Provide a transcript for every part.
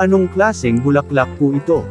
Anong klaseng bulaklak po ito?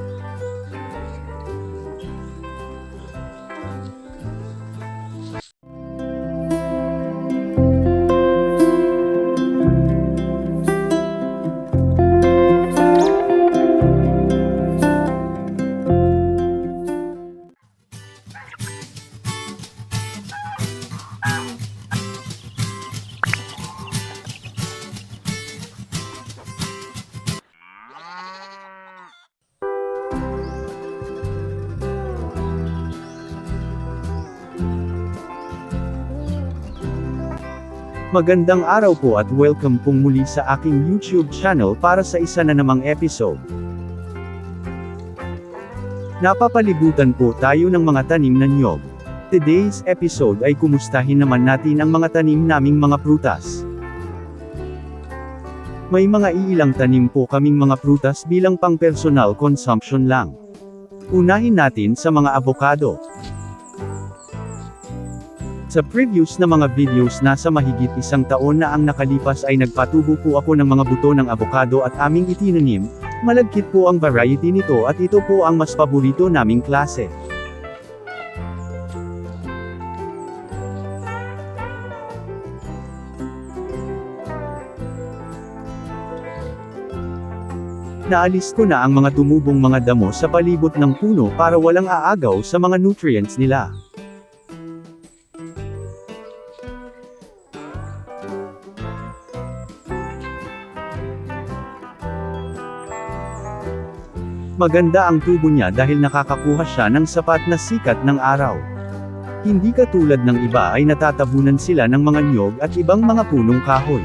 Magandang araw po at welcome pong muli sa aking YouTube channel para sa isa na namang episode. Napapalibutan po tayo ng mga tanim na niyog. Today's episode ay kumustahin naman natin ang mga tanim naming mga prutas. May mga iilang tanim po kaming mga prutas bilang pang personal consumption lang. Unahin natin sa mga avocado. Sa previous na mga videos nasa mahigit isang taon na ang nakalipas ay nagpatubo po ako ng mga buto ng avocado at aming itinanim, malagkit po ang variety nito at ito po ang mas paborito naming klase. Naalis ko na ang mga tumubong mga damo sa palibot ng puno para walang aagaw sa mga nutrients nila. Maganda ang tubo niya dahil nakakakuha siya ng sapat na sikat ng araw. Hindi katulad ng iba ay natatabunan sila ng mga nyog at ibang mga punong kahoy.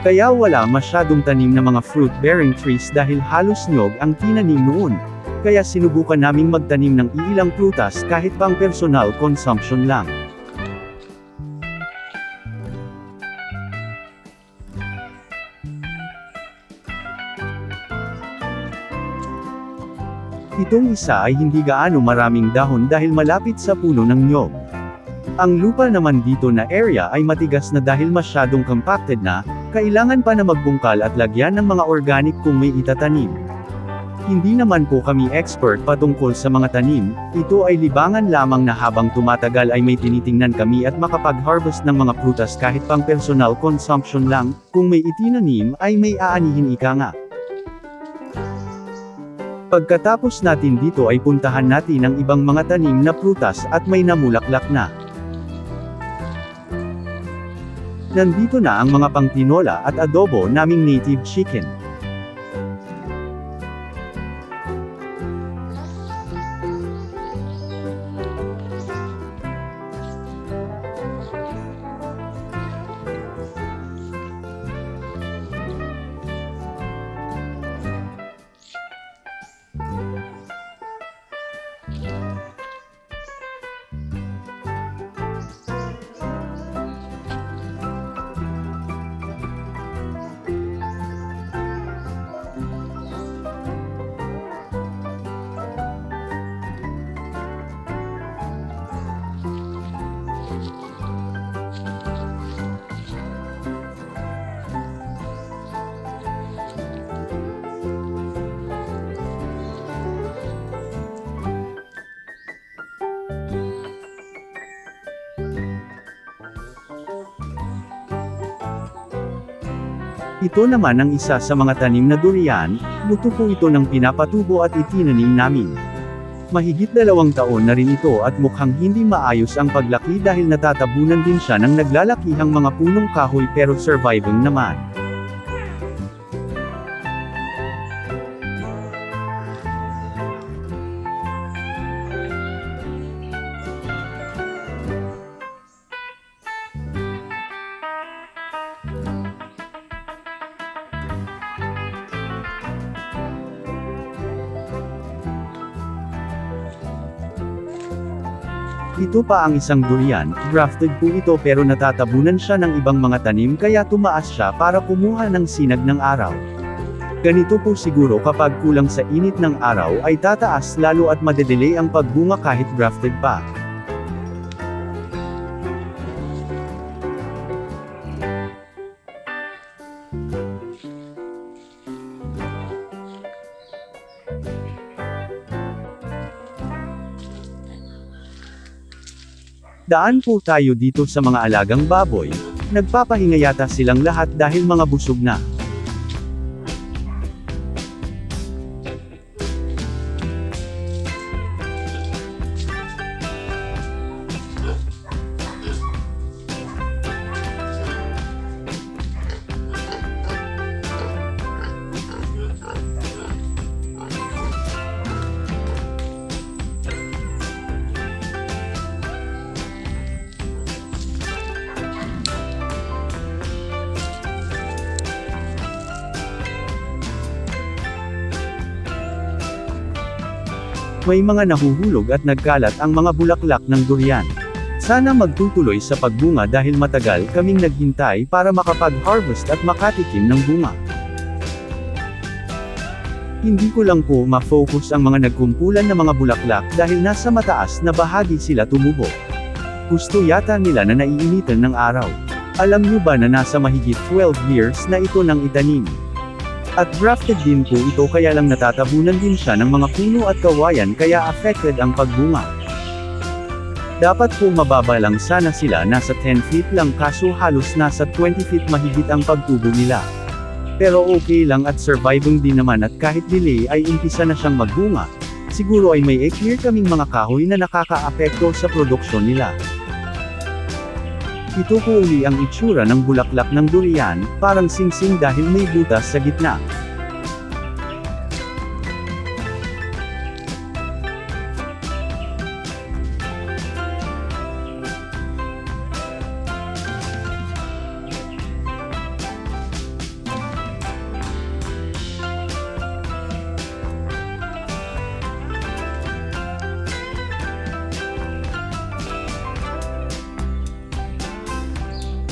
Kaya wala masyadong tanim na mga fruit-bearing trees dahil halos nyog ang tinanim noon. Kaya sinubukan naming magtanim ng iilang prutas kahit pang personal consumption lang. Itong isa ay hindi gaano maraming dahon dahil malapit sa puno ng nyog. Ang lupa naman dito na area ay matigas na dahil masyadong compacted na, kailangan pa na magbungkal at lagyan ng mga organic kung may itatanim. Hindi naman po kami expert patungkol sa mga tanim, ito ay libangan lamang na habang tumatagal ay may tinitingnan kami at makapag-harvest ng mga prutas kahit pang personal consumption lang, kung may itinanim ay may aanihin ika nga. Pagkatapos natin dito ay puntahan natin ang ibang mga tanim na prutas at may namulaklak na. Nandito na ang mga pangtinola at adobo naming native chicken. Yeah. Ito naman ang isa sa mga tanim na durian, buto po ito ng pinapatubo at itinanim namin. Mahigit dalawang taon na rin ito at mukhang hindi maayos ang paglaki dahil natatabunan din siya ng naglalakihang mga punong kahoy pero surviving naman. Ito pa ang isang durian, grafted po ito pero natatabunan siya ng ibang mga tanim kaya tumaas siya para kumuha ng sinag ng araw. Ganito po siguro kapag kulang sa init ng araw ay tataas lalo at madedelay ang pagbunga kahit grafted pa. Daan po tayo dito sa mga alagang baboy, nagpapahinga yata silang lahat dahil mga busog na. May mga nahuhulog at nagkalat ang mga bulaklak ng durian. Sana magtutuloy sa pagbunga dahil matagal kaming naghintay para makapag-harvest at makatikim ng bunga. Hindi ko lang po ma-focus ang mga nagkumpulan na mga bulaklak dahil nasa mataas na bahagi sila tumubo. Gusto yata nila na naiinitan ng araw. Alam nyo ba na nasa mahigit 12 years na ito nang itanim? At grafted din po ito kaya lang natatabunan din siya ng mga puno at kawayan kaya affected ang pagbunga. Dapat po mababa lang sana sila nasa 10 feet lang kaso halos nasa 20 feet mahigit ang pagtubo nila. Pero okay lang at surviving din naman at kahit delay ay umpisa na siyang magbunga. Siguro ay may clear kaming mga kahoy na nakakaapekto sa produksyon nila. Ito po uli ang itsura ng bulaklak ng durian, parang singsing dahil may butas sa gitna.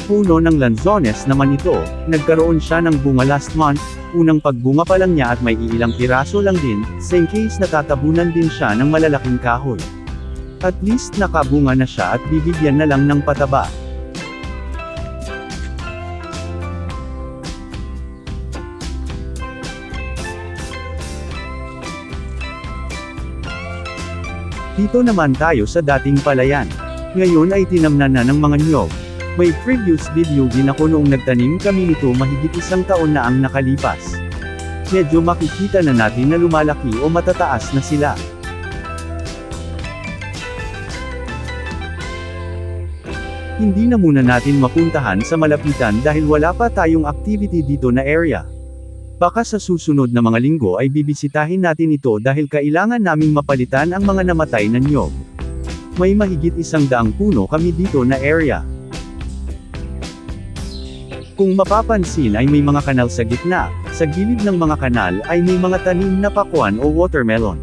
Puno ng lanzones naman ito, nagkaroon siya ng bunga last month, unang pagbunga pa lang niya at may iilang piraso lang din, same case natatabunan din siya ng malalaking kahoy. At least nakabunga na siya at bibigyan na lang ng pataba. Dito naman tayo sa dating palayan. Ngayon ay tinamnan na ng mga niyog. May previous video din ako noong nagtanim kami nito mahigit isang taon na ang nakalipas. Medyo makikita na natin na lumalaki o matataas na sila. Hindi na muna natin mapuntahan sa malapitan dahil wala pa tayong activity dito na area. Baka sa susunod na mga linggo ay bibisitahin natin ito dahil kailangan naming mapalitan ang mga namatay na niyog. May mahigit isang daang puno kami dito na area. Kung mapapansin ay may mga kanal sa gitna, sa gilid ng mga kanal ay may mga tanim na pakwan o watermelon.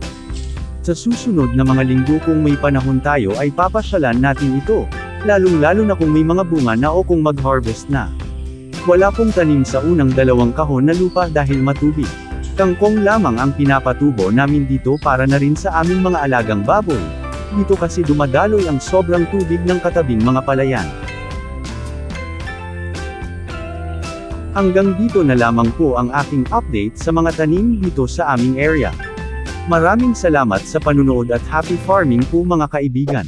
Sa susunod na mga linggo kung may panahon tayo ay papasyalan natin ito, lalong-lalo na kung may mga bunga na o kung mag-harvest na. Wala pong tanim sa unang dalawang kahon na lupa dahil matubig. Kangkong lamang ang pinapatubo namin dito para na rin sa aming mga alagang baboy. Dito kasi dumadaloy ang sobrang tubig ng katabing mga palayan. Hanggang dito na lamang po ang aking update sa mga tanim dito sa aming area. Maraming salamat sa panunood at happy farming po mga kaibigan.